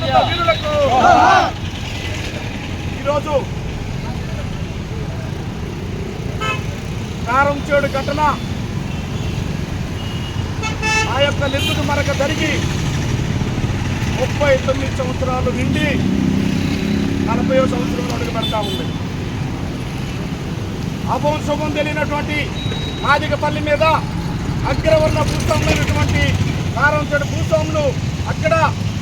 స్వాతంత్ర వీరులకు ఈరోజు కారం చేడు ఘటన ఆ యొక్క నెత్తుడు మరక జరిగి ముప్పై తొమ్మిది సంవత్సరాలు నిండి నలభై సంవత్సరంలో అడుగు పెడతా ఉంది. అభం శుభం తెలియనటువంటి మాదిగపల్లి మీద అగ్రవర్ణ భూస్వాములైనటువంటి కారం చెడు భూస్వాములు అక్కడ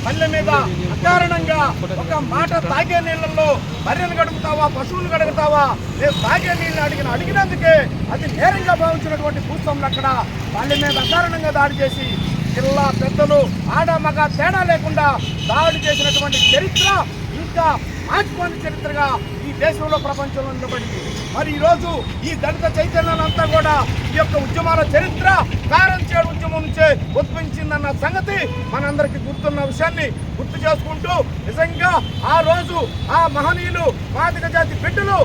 పల్లె మీద అకారణంగా ఒక మాట తాగే నీళ్ళల్లో బర్రెలు గడుపుతావా పశువులు గడుపుతావా లేదు తాగే నీళ్ళు అడిగిన అడిగినందుకే అది నేరంగా భావించినటువంటి భూస్వాములు అక్కడ పల్లె మీద అకారణంగా దాడి చేసి జిల్లా పెద్దలు ఆడ మగ తేడా లేకుండా దాడి చేసినటువంటి చరిత్ర ఇంకా మార్చుకోని చరిత్రగా ఈ దేశంలో ప్రపంచంలో నిలబడింది. మరి ఈరోజు ఈ దళిత చైతన్యాలంతా కూడా ఈ యొక్క ఉద్యమాల చరిత్ర కారణం ఉద్భవించిందన్న సంగతి మనందరికీ గుర్తున్న విషయాన్ని గుర్తు చేసుకుంటూ నిజంగా ఆ రోజు ఆ మహనీయులు మాదిక జాతి బిడ్డలు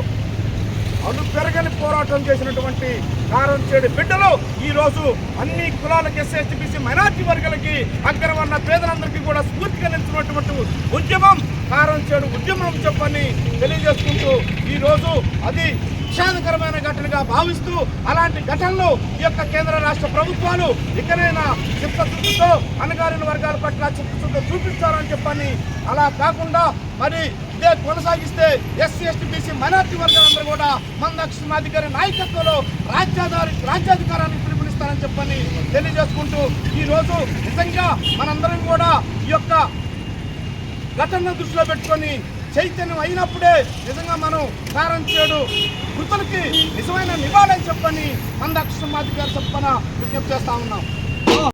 అను పెరగని పోరాటం చేసినటువంటి కారం చేడు బిడ్డలు ఈ రోజు అన్ని కులాలకి ఎస్సీ బీసీ మైనార్టీ వర్గాలకి అగ్రవర్ణ పేదలందరికీ కూడా స్ఫూర్తిగా నిలిచినటువంటి ఉద్యమం కారం చేడు ఉద్యమం చెప్పని తెలియజేసుకుంటూ ఈ రోజు అది విషాదకరమైన ఘటనగా భావిస్తూ అలాంటి ఘటనలు ఈ యొక్క కేంద్ర రాష్ట్ర ప్రభుత్వాలు ఇకనైనా చిత్తశుద్ధితో అణగారిన వర్గాల పట్ల చిత్తశుద్ధి చూపించాలని చెప్పని అలా కాకుండా మరి ఇదే కొనసాగిస్తే ఎస్సీ ఎస్టీ బీసీ మైనార్టీ వర్గాలందరూ కూడా మందక్షిణాధికారి నాయకత్వంలో రాజ్యాధారి రాజ్యాధికారాన్ని పిలుపునిస్తారని చెప్పని తెలియజేసుకుంటూ ఈరోజు నిజంగా మనందరం కూడా ఈ యొక్క ఘటనను దృష్టిలో పెట్టుకొని చైతన్యం అయినప్పుడే నిజంగా మనం కారం చేయడు మృతులకి నిజమైన నివాళని చెప్పని మందక్షిణాధికారి చెప్పన విజ్ఞప్తి చేస్తా ఉన్నాం.